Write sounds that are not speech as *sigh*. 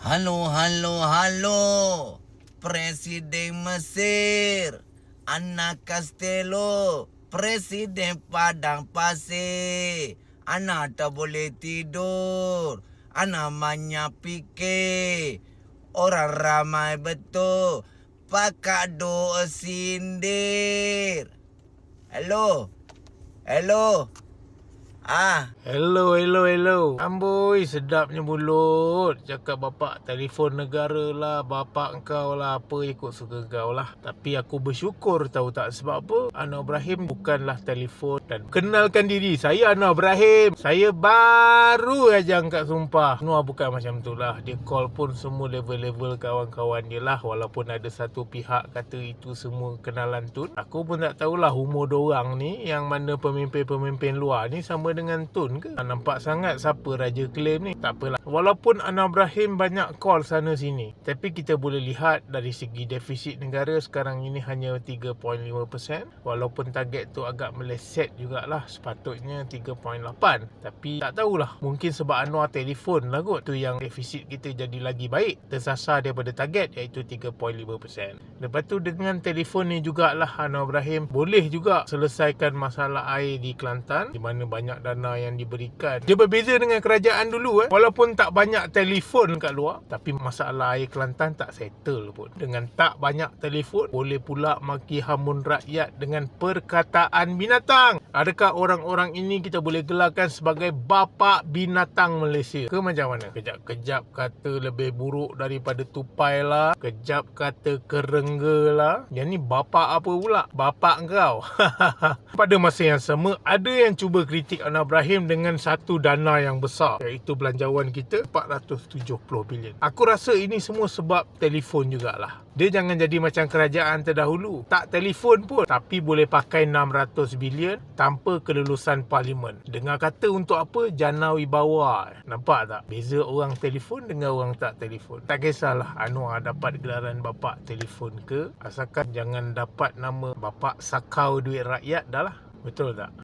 Halo, halo, halo. Presiden Mesir. Anak Castello. Presiden Padang Pasir. Anak tak boleh tidur. Anak banyak fikir. Orang ramai betul. Pakak doa sindir. Hello. Hello. Ah, Hello, hello, hello. Amboi, sedapnya mulut. Cakap bapak telefon negara lah, bapak kau lah, apa ikut suka kau lah. Tapi aku bersyukur tahu tak sebab apa? Anwar Ibrahim bukanlah telefon dan kenalkan diri. Saya Anwar Ibrahim. Saya baru aja angkat sumpah. Anwar bukan macam tu lah. Dia call pun semua level-level kawan-kawan dia lah. Walaupun ada satu pihak kata itu semua kenalan tu. Aku pun tak tahulah umur dorang ni yang mana pemimpin-pemimpin luar ni sama dengan Tun ke? Nampak sangat siapa raja klaim ni. Tak apalah. Walaupun Anwar Ibrahim banyak call sana sini. Tapi kita boleh lihat dari segi defisit negara sekarang ini hanya 3.5%. Walaupun target tu agak meleset jugalah. Sepatutnya 3.8. Tapi tak tahulah. Mungkin sebab Anwar telefon lah kot. Tu yang defisit kita jadi lagi baik. Tersasar daripada target iaitu 3.5%. Lepas tu dengan telefon ni jugalah Anwar Ibrahim boleh juga selesaikan masalah air di Kelantan. Di mana banyak dana yang diberikan. Dia berbeza dengan kerajaan dulu eh. Walaupun tak banyak telefon kat luar, tapi masalah air Kelantan tak settle pun. Dengan tak banyak telefon, boleh pula maki hamun rakyat dengan perkataan binatang. Adakah orang-orang ini kita boleh gelarkan sebagai bapa binatang Malaysia? Ke macam mana? Kejap-kejap kata lebih buruk daripada tupai lah. Kejap kata kerengga lah. Yang ni bapa apa pula? Bapa kau. *laughs* Pada masa yang sama, ada yang cuba kritik Anwar Ibrahim dengan satu dana yang besar iaitu belanjawan kita 470 bilion. Aku rasa ini semua sebab telefon jugalah. Dia jangan jadi macam kerajaan terdahulu. Tak telefon pun tapi boleh pakai 600 bilion tanpa kelulusan parlimen. Dengar kata untuk apa? Jana wibawa. Nampak tak? Beza orang telefon dengan orang tak telefon. Tak kisahlah Anwar dapat gelaran bapak telefon ke asalkan jangan dapat nama bapak sakau duit rakyat dah lah. Betul tak?